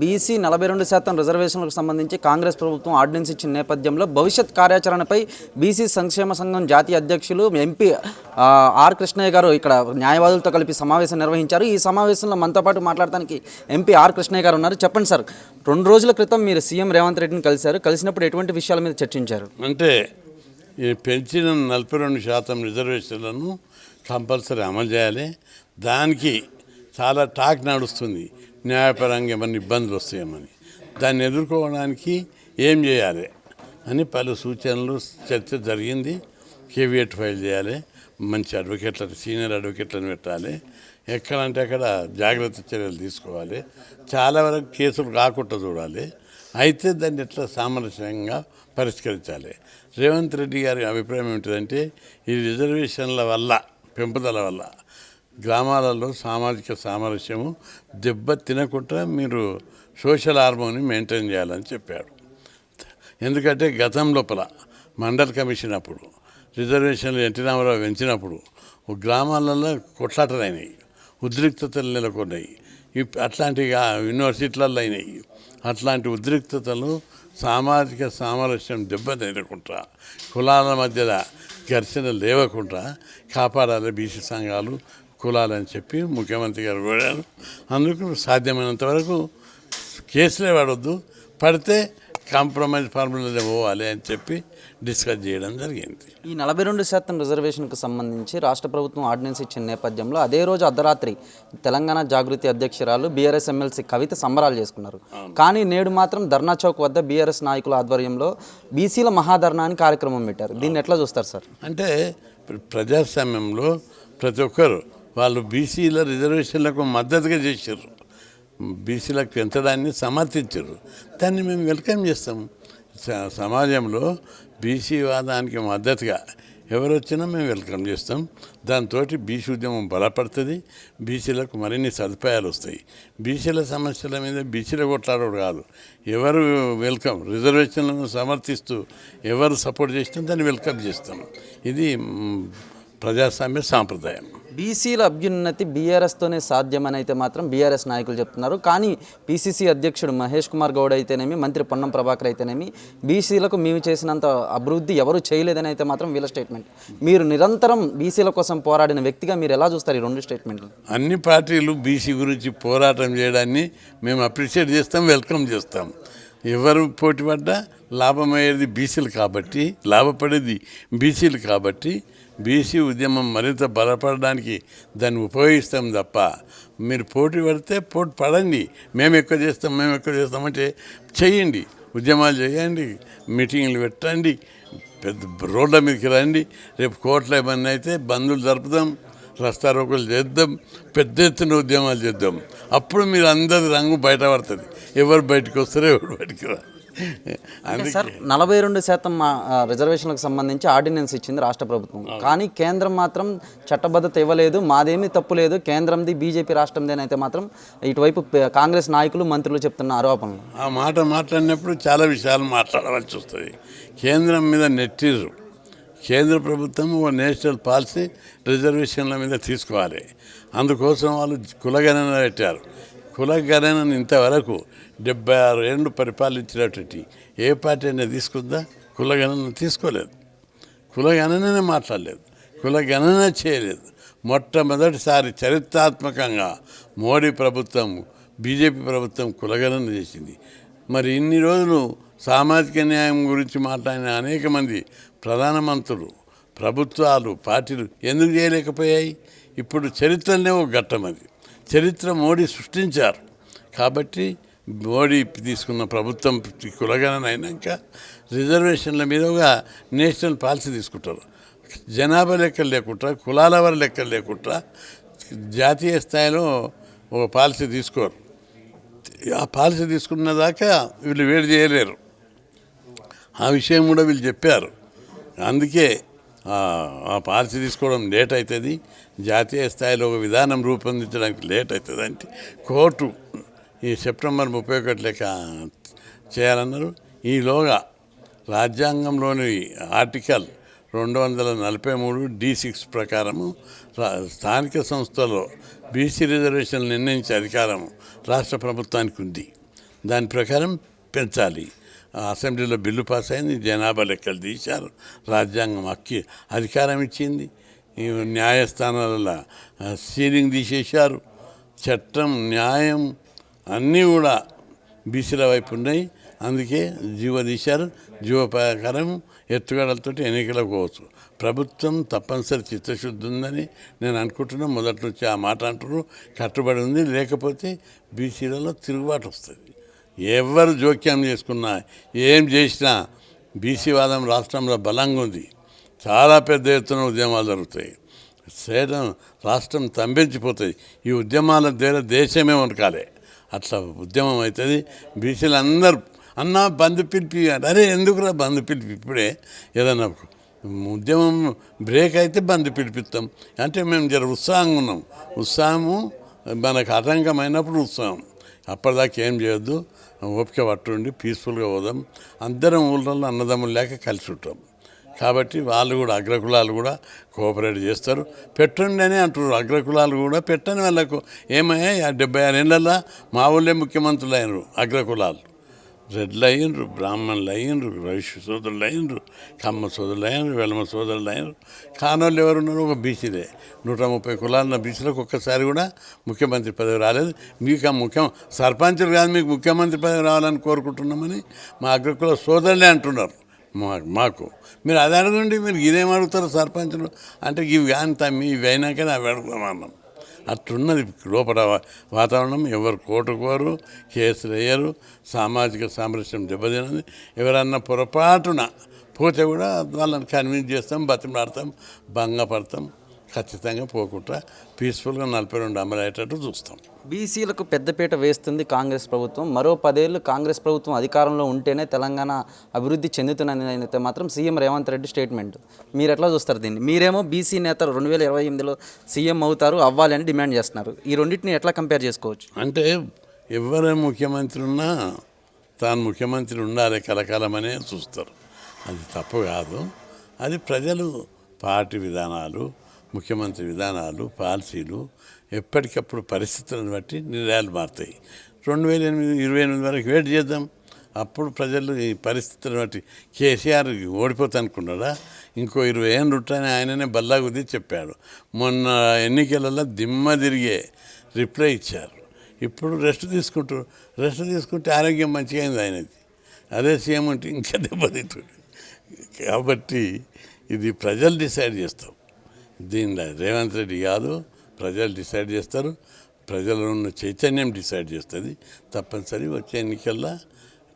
BC నలభై రెండు శాతం రిజర్వేషన్లకు సంబంధించి కాంగ్రెస్ ప్రభుత్వం ఆర్డినెన్స్ ఇచ్చిన నేపథ్యంలో భవిష్యత్ కార్యాచరణపై బీసీ సంక్షేమ సంఘం జాతీయ అధ్యక్షులు ఎంపీ ఆర్ కృష్ణయ్య గారు ఇక్కడ న్యాయవాదులతో కలిపి సమావేశం నిర్వహించారు. ఈ సమావేశంలో మనతో పాటు మాట్లాడడానికి ఎంపీ ఆర్ కృష్ణయ్య గారు ఉన్నారు. చెప్పండి సార్ రెండు రోజుల క్రితం మీరు సీఎం రేవంత్ రెడ్డిని కలిశారు. కలిసినప్పుడు ఎటువంటి విషయాల మీద చర్చించారు? అంటే ఈ పెంచిన నలభై రెండు శాతం రిజర్వేషన్లను కంపల్సరీ అమలు చేయాలి. దానికి చాలా టాక్ నడుస్తుంది. న్యాయపరంగా ఏమైనా ఇబ్బందులు వస్తాయేమని. దాన్ని ఎదుర్కోవడానికి ఏం చేయాలి అని పలు సూచనలు చర్చ జరిగింది. కేవియట్ ఫైల్ చేయాలి. మంచి అడ్వకేట్లను సీనియర్ అడ్వకేట్లను పెట్టాలి. ఎక్కడంటే అక్కడ జాగ్రత్త చర్యలు తీసుకోవాలి. చాలా వరకు కేసులు కాకుండా చూడాలి. అయితే దాన్ని ఎట్లా సామరస్యంగా పరిష్కరించాలి? రేవంత్ రెడ్డి గారి అభిప్రాయం ఏమిటంటే ఈ రిజర్వేషన్ల వల్ల పెంపుదల వల్ల గ్రామాలలో సామాజిక సామరస్యము దెబ్బ తినకుండా మీరు సోషల్ హార్మోని మెయింటైన్ చేయాలని చెప్పాడు ఎందుకంటే గతం లోపల మండల్ కమిషన్ అప్పుడు రిజర్వేషన్లు ఎన్టీ రామారావు పెంచినప్పుడు గ్రామాలలో కొట్లాటలైనాయి ఉద్రిక్తతలు నెలకొన్నాయి. ఇప్- అట్లాంటి యూనివర్సిటీలలో అయినాయి. అట్లాంటి ఉద్రిక్తతలు సామాజిక సామరస్యం దెబ్బ తినకుండా కులాల మధ్యలో ఘర్షణ లేవకుండా కాపాడాలి బీసీ సంఘాలు కులాలని చెప్పి ముఖ్యమంత్రి గారు కోరారు. అందుకు సాధ్యమైనంత వరకు కేసులే పడవద్దు పడితే కాంప్రమైజ్ ఫార్ములాలో పోవాలి అని చెప్పి డిస్కస్ చేయడం జరిగింది. ఈ నలభై రెండు శాతం రిజర్వేషన్కు సంబంధించి రాష్ట్ర ప్రభుత్వం ఆర్డినెన్స్ ఇచ్చిన నేపథ్యంలో అదే రోజు అర్ధరాత్రి తెలంగాణ జాగృతి అధ్యక్షురాలు బీఆర్ఎస్ ఎమ్మెల్సీ కవిత సంబరాలు చేసుకున్నారు. కానీ నేడు మాత్రం ధర్నా చౌక్ వద్ద బీఆర్ఎస్ నాయకుల ఆధ్వర్యంలో బీసీల మహాధర్నా అని కార్యక్రమం పెట్టారు. దీన్ని ఎట్లా చూస్తారు సార్? అంటే ప్ర- ప్రజాస్వామ్యంలో ప్రతి ఒక్కరు వాళ్ళు బీసీల రిజర్వేషన్లకు మద్దతుగా చేశారు. బీసీలకు పెంచడాన్ని సమర్థించారు. దాన్ని మేము వెల్కమ్ చేస్తాం. స- సమాజంలో బీసీ వాదానికి మద్దతుగా ఎవరు వచ్చినా మేము వెల్కమ్ చేస్తాం. దాంతో బీసీ ఉద్యమం బలపడుతుంది. బీసీలకు మరిన్ని సదుపాయాలు వస్తాయి. బీసీల సమస్యల మీద బీసీలు కొట్లాడడం కాదు. ఎవరు వెల్కమ్ రిజర్వేషన్లను సమర్థిస్తూ ఎవరు సపోర్ట్ చేసినా దాన్ని వెల్కమ్ చేస్తాం. ఇది ప్రజాస్వామ్య సాంప్రదాయం. బీసీల అభ్యున్నతి బీఆర్ఎస్తోనే సాధ్యమని అయితే మాత్రం బీఆర్ఎస్ నాయకులు చెప్తున్నారు. కానీ పీసీసీ అధ్యక్షుడు మహేష్ కుమార్ గౌడ్ అయితేనేమి మంత్రి పొన్నం ప్రభాకర్ అయితేనేమి బీసీలకు మేము చేసినంత అభివృద్ధి ఎవరు చేయలేదని అయితే మాత్రం వీళ్ళ స్టేట్మెంట్. మీరు నిరంతరం బీసీల కోసం పోరాడిన వ్యక్తిగా మీరు ఎలా చూస్తారు ఈ రెండు స్టేట్మెంట్లు? అన్ని పార్టీలు బీసీ గురించి పోరాటం చేయడాన్ని మేము అప్రిషియేట్ చేస్తాం వెల్కమ్ చేస్తాం. ఎవరు పోటీ పడ్డా లాభమయ్యేది బీసీలు కాబట్టి లాభపడేది బీసీలు కాబట్టి బీసీ ఉద్యమం మరింత బలపడడానికి దాన్ని ఉపయోగిస్తాం తప్ప మీరు పోటీ పడితే పోటీ పడండి. మేము ఎక్కువ చేస్తాం మేము ఎక్కువ చేస్తామంటే చేయండి ఉద్యమాలు చేయండి మీటింగ్లు పెట్టండి పెద్ద రోడ్ల మీదకి రండి. రేపు కోట్ల ఇబ్బంది అయితే బంధువులు జరుపుదాం రస్తారోకులు చేద్దాం పెద్ద ఎత్తున ఉద్యమాలు చేద్దాం. అప్పుడు మీరు అందరి రంగు బయటపడుతుంది. ఎవరు బయటకు వస్తారో ఎవరు బయటికి రారు. సార్ నలభై రెండు శాతం రిజర్వేషన్లకు సంబంధించి ఆర్డినెన్స్ ఇచ్చింది రాష్ట్ర ప్రభుత్వం. కానీ కేంద్రం మాత్రం చట్టబద్ధత ఇవ్వలేదు మాదేమీ తప్పు లేదు. కేంద్రంది బీజేపీ రాష్ట్రంది అయితే మాత్రం ఇటువైపు కాంగ్రెస్ నాయకులు మంత్రులు చెప్తున్న ఆరోపణలు. ఆ మాట మాట్లాడినప్పుడు చాలా విషయాలు మాట్లాడవలసి వస్తుంది. కేంద్రం మీద నెట్టిర్రు కేంద్ర ప్రభుత్వం ఓ నేషనల్ పాలసీ రిజర్వేషన్ల మీద తీసుకోవాలి. అందుకోసం వాళ్ళు కులగణన పెట్టారు. కులగణనను ఇంతవరకు డెబ్బై ఆరు ఏళ్ళు పరిపాలించినటువంటి ఏ పార్టీ అయినా తీసుకుందా? కులగణన తీసుకోలేదు. కులగణననే మాట్లాడలేదు. కులగణన చేయలేదు. మొట్టమొదటిసారి చరిత్రాత్మకంగా మోడీ ప్రభుత్వం బీజేపీ ప్రభుత్వం కులగణన చేసింది. మరి ఇన్ని రోజులు సామాజిక న్యాయం గురించి మాట్లాడిన అనేక మంది ప్రధానమంత్రులు ప్రభుత్వాలు పార్టీలు ఎందుకు చేయలేకపోయాయి? ఇప్పుడు చరిత్రనే ఒక ఘట్టం అది. చరిత్ర మోడీ సృష్టించారు. కాబట్టి మోడీ తీసుకున్న ప్రభుత్వం కులగణన అయినాక రిజర్వేషన్ల మీద ఒక నేషనల్ పాలసీ తీసుకుంటారు. జనాభా లెక్కలు లేకుండా కులాల వారి లెక్కలు లేకుండా జాతీయ స్థాయిలో ఒక పాలసీ తీసుకోరు. ఆ పాలసీ తీసుకున్న దాకా వీళ్ళు వేడి చేయలేరు. ఆ విషయం కూడా వీళ్ళు చెప్పారు. అందుకే ఆ ఆ పాలసీ తీసుకోవడం లేట్ అవుతుంది. జాతీయ స్థాయిలో ఒక విధానం రూపొందించడానికి లేట్ అవుతుంది అంటే కోర్టు ఈ సెప్టెంబర్ ముప్పై ఒకటి లెక్క చేయాలన్నారు. ఈలోగా రాజ్యాంగంలోని ఆర్టికల్ రెండు వందల నలభై మూడు డి సిక్స్ ప్రకారము స్థానిక సంస్థలో బీసీ రిజర్వేషన్ నిర్ణయించే అధికారం రాష్ట్ర ప్రభుత్వానికి ఉంది. దాని ప్రకారం పెంచాలి. అసెంబ్లీలో బిల్లు పాస్ అయింది. జనాభా లెక్కలు తీశారు. రాజ్యాంగం అక్కి అధికారం ఇచ్చింది. ఈ న్యాయస్థానాలలో సీలింగ్ తీసేశారు. చట్టం న్యాయం అన్నీ కూడా బీసీల వైపు ఉన్నాయి. అందుకే జీవ తీశారు జీవోపకారం ఎత్తుగడలతో ఎన్నికలకు పోవచ్చు. ప్రభుత్వం తప్పనిసరి చిత్తశుద్ధి ఉందని నేను అనుకుంటున్నాను మొదటి నుంచి ఆ మాట అంటారు కట్టుబడి ఉంది. లేకపోతే బీసీలలో తిరుగుబాటు వస్తుంది. ఎవరు జోక్యం చేసుకున్నా ఏం చేసినా బీసీ వాదం రాష్ట్రంలో బలంగా ఉంది. చాలా పెద్ద ఎత్తున ఉద్యమాలు జరుగుతాయి. సేడం రాష్ట్రం తంబించిపోతుంది ఈ ఉద్యమాల ద్వారా దేశమే వనకాలే. అట్లా ఉద్యమం అవుతుంది. బీసీలు అందరు అన్న బంధు పిలిపి అరే ఎందుకురా బంధు పిలిపి? ఇప్పుడే ఏదన్నా ఉద్యమం బ్రేక్ అయితే బంద్ పిలిపిస్తాం. అంటే మేము జర ఉత్సాహంగా ఉన్నాం. ఉత్సాహము మనకు ఆటంకమైనప్పుడు ఉత్సాహం. అప్పటిదాకా ఏం చేయొద్దు. ఓపిక పట్టుండి పీస్ఫుల్గా పోదాం. అందరం ఊళ్ళల్లో అన్నదమ్ములు లేక కలిసి ఉంటాం. కాబట్టి వాళ్ళు కూడా అగ్రకులాలు కూడా కోఆపరేట్ చేస్తారు. పెట్టండి అని అంటారు అగ్రకులాలు కూడా పెట్టని వాళ్ళకు ఏమయ్యా డెబ్బై ఆరు ఏళ్ళల్లో మా ఊళ్ళే ముఖ్యమంత్రులు అయినరు అగ్రకులాలు. రెడ్లు అయ్యిండ్రు బ్రాహ్మణులు అయ్యిండ్రు రైషు సోదరులు అయ్యిండ్రు కమ్మ సోదరులు అయ్యిండ్రు వెలమ సోదరులు అయ్యిండ్రు కానోళ్ళు ఎవరున్నారు? ఒక బీసీలే. నూట ముప్పై కులాల బీసీలకు ఒక్కసారి కూడా ముఖ్యమంత్రి పదవి రాలేదు. మీకు ఆ ముఖ్యం సర్పంచులు కాదు మీకు ముఖ్యమంత్రి పదవి రావాలని కోరుకుంటున్నామని మా అగ్రకుల సోదరులే అంటున్నారు. మాకు మాకు. మీరు అది అడగండి మీరు ఇదేం అడుగుతారు సర్పంచులు. అంటే ఇవి కానీ తమ్మి ఇవి అయినాకనే అవి అడుగుతామన్నాం అట్లున్నది లోపల వాతావరణం. ఎవరు కోటుకోరు కేసులు వేయరు సామాజిక సామరస్యం దెబ్బతినది ఎవరన్నా పొరపాటున పోతే కూడా వాళ్ళని కన్విన్స్ చేస్తాం బతిమలాడతాం భంగపడతాం. ఖచ్చితంగా పోకుండా పీస్ఫుల్గా నలభై రెండు అమలయ్యేటట్టు చూస్తాం. బీసీలకు పెద్దపీట వేస్తుంది కాంగ్రెస్ ప్రభుత్వం. మరో పదేళ్ళు కాంగ్రెస్ ప్రభుత్వం అధికారంలో ఉంటేనే తెలంగాణ అభివృద్ధి చెందుతుందని అయితే మాత్రం సీఎం రేవంత్ రెడ్డి స్టేట్మెంట్. మీరు ఎట్లా చూస్తారు దీన్ని? మీరేమో బీసీ నేత రెండు వేల ఇరవై ఎనిమిదిలో సీఎం అవుతారు అవ్వాలి అని డిమాండ్ చేస్తున్నారు. ఈ రెండింటిని ఎట్లా కంపేర్ చేసుకోవచ్చు? అంటే ఎవరు ముఖ్యమంత్రి ఉన్నా తాను ముఖ్యమంత్రి ఉండాలి కలకాలమనే చూస్తారు. అది తప్పు కాదు. అది ప్రజలు పార్టీ విధానాలు ముఖ్యమంత్రి విధానాలు పాలసీలు ఎప్పటికప్పుడు పరిస్థితులను బట్టి నిర్ణయాలు మారుతాయి. రెండు వేల ఎనిమిది ఇరవై ఎనిమిది వరకు వెయిట్ చేద్దాం. అప్పుడు ప్రజలు ఈ పరిస్థితులను బట్టి కేసీఆర్ ఓడిపోతా అనుకున్నాడా? ఇంకో ఇరవై ఏళ్ళు ఉంటాయని ఆయననే బల్లాగుద్ది చెప్పాడు. మొన్న ఎన్నికలలో దిమ్మ తిరిగే రిప్లై ఇచ్చారు. ఇప్పుడు రెస్ట్ తీసుకుంటారు రెస్ట్ తీసుకుంటే ఆరోగ్యం మంచిగా అయింది ఆయనది. అదే సీఎం అంటే ఇంకా దెబ్బతింటుంది. కాబట్టి ఇది ప్రజలు డిసైడ్ చేస్తాం. దీనిలో రేవంత్ రెడ్డి కాదు ప్రజలు డిసైడ్ చేస్తారు. ప్రజల్లో ఉన్న చైతన్యం డిసైడ్ చేస్తుంది. తప్పనిసరి వచ్చే ఎన్నికల్లో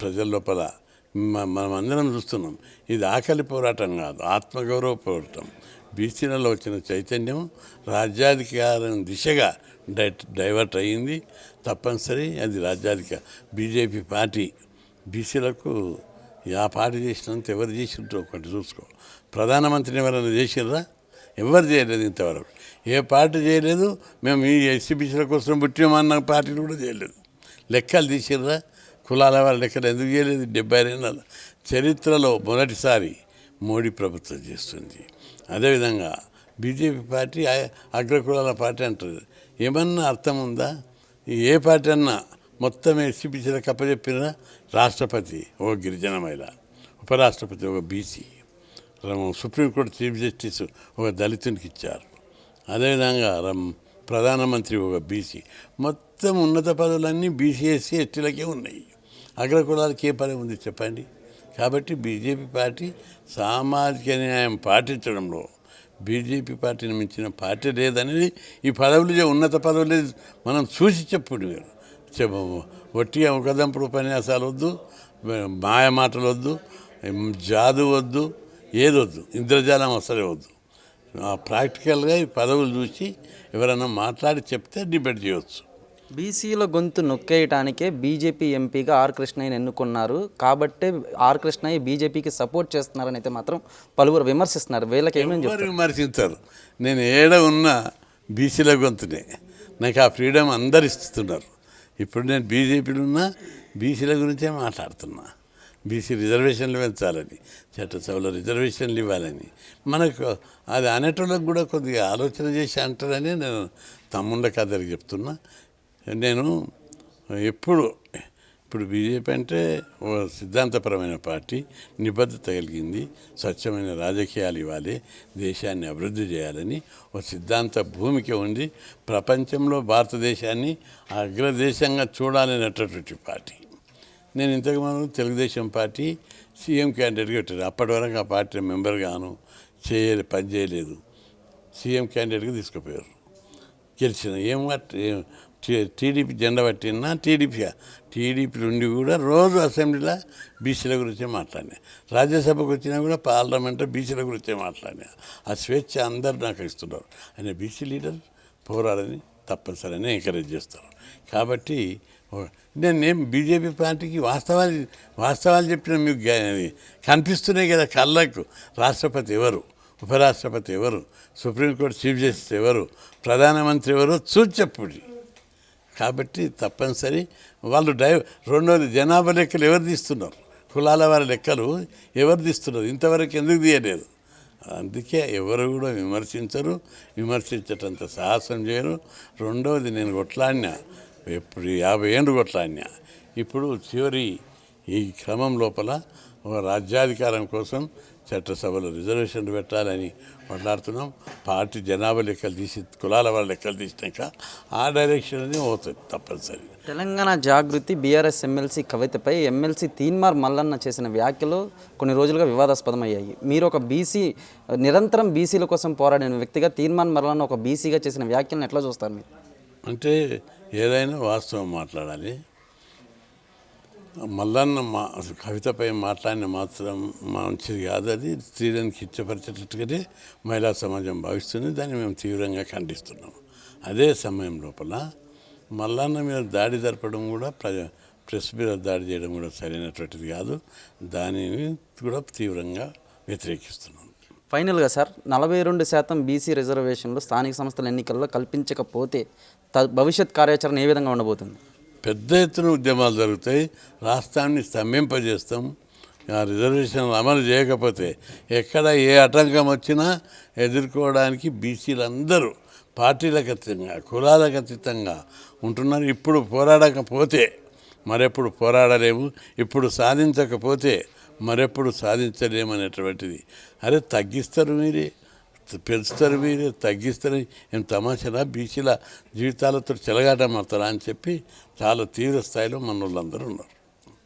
ప్రజల లోపల మనం అందరం చూస్తున్నాం. ఇది ఆకలి పోరాటం కాదు ఆత్మగౌరవ పోరాటం. బీసీలలో వచ్చిన చైతన్యం రాజ్యాధికారం దిశగా డై డైవర్ట్ అయ్యింది. తప్పనిసరి అది రాజ్యాధిక బీజేపీ పార్టీ బీసీలకు ఆ పార్టీ చేసినంత ఎవరు చేసిండ్రో ఒకటి చూసుకో. ప్రధానమంత్రిని ఎవరైనా చేసిర్రా ఎవరు చేయలేదు ఇంతవరకు. ఏ పార్టీ చేయలేదు మేము ఈ ఎస్సీబీసీల కోసం పుట్టామన్న పార్టీలు కూడా చేయలేదు. లెక్కలు తీసిర్రా? కులాల వారి లెక్కలు ఎందుకు చేయలేదు? డెబ్బై రెండు చరిత్రలో మొదటిసారి మోడీ ప్రభుత్వం చేస్తుంది. అదేవిధంగా బీజేపీ పార్టీ అగ్రకులాల పార్టీ అంటుంది ఏమన్నా అర్థం ఉందా? ఏ పార్టీ అన్నా మొత్తం ఎస్సీబీసీలకు అప్పచెప్పిన రాష్ట్రపతి ఒక గిరిజన మహిళ ఉపరాష్ట్రపతి ఒక బీసీ. సుప్రీంకోర్టు చీఫ్ జస్టిస్ ఒక దళితునికి ఇచ్చారు. అదేవిధంగా రమ్- ప్రధానమంత్రి ఒక బీసీ. మొత్తం ఉన్నత పదవులన్నీ బీసీ ఎస్సీ ఎస్టీలకే ఉన్నాయి. అగ్రకులాలకి ఏ పదవి ఉంది చెప్పండి? కాబట్టి బీజేపీ పార్టీ సామాజిక న్యాయం పాటించడంలో బీజేపీ పార్టీని మించిన పార్టీ లేదనేది ఈ పదవులు ఉన్నత పదవులు మనం చూసి చెప్పుడు మీరు. చెప్ప ఒట్టిగా ఒకదంపుడు ఉపన్యాసాలు వద్దు మాయ మాటలు వద్దు జాదు వద్దు ఏదొద్దు ఇంద్రజాలం అసలే వద్దు. ప్రాక్టికల్గా ఈ పదవులు చూసి ఎవరైనా మాట్లాడి చెప్తే డిబేట్ చేయవచ్చు బీసీల గొంతు నొక్కేయటానికే బీజేపీ ఎంపీగా ఆర్ కృష్ణయ్యని ఎన్నుకున్నారు. కాబట్టే ఆర్ కృష్ణయ్య బీజేపీకి సపోర్ట్ చేస్తున్నారని అయితే మాత్రం పలువురు విమర్శిస్తున్నారు. వీళ్ళకి ఏమేమి ఎవరు విమర్శించారు. నేను ఏడ ఉన్నా బీసీల గొంతునే. నాకు ఆ ఫ్రీడమ్ అందరు ఇస్తున్నారు. ఇప్పుడు నేను బీజేపీలో ఉన్నా బీసీల గురించే మాట్లాడుతున్నా. బీసీ రిజర్వేషన్లు పెంచాలని చట్టసభలో రిజర్వేషన్లు ఇవ్వాలని. మనకు అది అనేటోళ్ళకి కూడా కొద్దిగా ఆలోచన చేసి అంటారని నేను తమ్ముళ్ళ కథలు చెప్తున్నా. నేను ఎప్పుడు ఇప్పుడు బీజేపీ అంటే ఓ సిద్ధాంతపరమైన పార్టీ నిబద్ధత కలిగింది స్వచ్ఛమైన రాజకీయాలు ఇవ్వాలి దేశాన్ని అభివృద్ధి చేయాలని ఒక సిద్ధాంత భూమిక ఉండి ప్రపంచంలో భారతదేశాన్ని అగ్రదేశంగా చూడాలనేటటువంటి పార్టీ. నేను ఇంతకు ముందు తెలుగుదేశం పార్టీ సీఎం క్యాండిడేట్గా పెట్టాను. అప్పటి వరకు ఆ పార్టీ మెంబర్గాను చేయలే పని చేయలేదు. సీఎం క్యాండిడేట్గా తీసుకుపోయారు. గెలిచిన ఏం టీడీపీ జెండా పట్టినా టీడీపీ టీడీపీ నుండి కూడా రోజు అసెంబ్లీలో బీసీల గురించే మాట్లాడినా. రాజ్యసభకు వచ్చినా కూడా పార్లమెంట్లో బీసీల గురించే మాట్లాడినా. ఆ స్వేచ్ఛ అందరు నాకు ఇస్తున్నారు. ఆయన బీసీ లీడర్ పోరాడని తప్పనిసరిని ఎంకరేజ్ చేస్తారు. కాబట్టి నేను నేను బీజేపీ పార్టీకి వాస్తవాలు వాస్తవాలు చెప్పిన మీకు కనిపిస్తున్నాయి కదా కళ్ళకు. రాష్ట్రపతి ఎవరు? ఉపరాష్ట్రపతి ఎవరు? సుప్రీంకోర్టు చీఫ్ జస్టిస్ ఎవరు? ప్రధానమంత్రి ఎవరు? చూసి కాబట్టి తప్పనిసరి వాళ్ళు డై రెండోది జనాభా లెక్కలు ఎవరు తీస్తున్నారు? కులాల వారి లెక్కలు ఎవరు తీస్తున్నారు? ఇంతవరకు ఎందుకు తీయలేదు? అందుకే ఎవరు కూడా విమర్శించరు. విమర్శించటంత సాహసం చేయరు. రెండవది నేను కొట్లాడినా. ఎప్పుడు యాభై ఏళ్ళు ఆయన ఇప్పుడు చివరి ఈ క్రమం లోపల ఒక రాజ్యాధికారం కోసం చట్టసభలో రిజర్వేషన్లు పెట్టాలని మాట్లాడుతున్నాం. పార్టీ జనాభా లెక్కలు తీసి కులాల వాళ్ళ లెక్కలు తీసినాక ఆ డైరెక్షన్లోనే పోతుంది తప్పనిసరి తెలంగాణ జాగృతి బీఆర్ఎస్ ఎమ్మెల్సీ కవితపై ఎమ్మెల్సీ తీన్మార్ మల్లన్న చేసిన వ్యాఖ్యలు కొన్ని రోజులుగా వివాదాస్పదమయ్యాయి. మీరు ఒక బీసీ నిరంతరం బీసీల కోసం పోరాడిన వ్యక్తిగా తీన్మార్ మల్లన్న ఒక బీసీగా చేసిన వ్యాఖ్యలను ఎట్లా చూస్తారు మీరు? అంటే ఏదైనా వాస్తవం మాట్లాడాలి. మల్లన్న మా కవితపై మాట్లాడిన మాత్రం మంచిది కాదు అది. స్త్రీలను కిచ్చపరిచేటట్టుగానే మహిళా సమాజం భావిస్తుంది. దాన్ని మేము తీవ్రంగా ఖండిస్తున్నాం అదే సమయం లోపల మల్లన్న మీద దాడి జరపడం కూడా ప్ర ప్రెస్ మీద దాడి చేయడం కూడా సరైనటువంటిది కాదు. దానిని కూడా తీవ్రంగా వ్యతిరేకిస్తున్నాం ఫైనల్గా సార్ నలభై రెండు శాతం బీసీ రిజర్వేషన్లు స్థానిక సంస్థల ఎన్నికల్లో కల్పించకపోతే త భవిష్యత్ కార్యాచరణ ఏ విధంగా ఉండబోతుంది? పెద్ద ఎత్తున ఉద్యమాలు జరుగుతాయి రాష్ట్రాన్ని స్తంభింపజేస్తాం. ఆ రిజర్వేషన్లు అమలు చేయకపోతే ఎక్కడ ఏ ఆటంకం వచ్చినా ఎదుర్కోవడానికి బీసీలందరూ పార్టీలకు అతీతంగా కులాలకు అతీతంగా ఉంటున్నారు. ఇప్పుడు పోరాడకపోతే మరెప్పుడు పోరాడలేము. ఇప్పుడు సాధించకపోతే మరెప్పుడు సాధించలేమనేటువంటిది అరే తగ్గిస్తారు మీరే. పెంచుతారు మీరే తగ్గిస్తారు. ఏం తమాషనా బీసీల జీవితాలతో చెలగాటమాడతారా అని చెప్పి చాలా తీవ్ర స్థాయిలో మన వాళ్ళందరూ ఉన్నారు.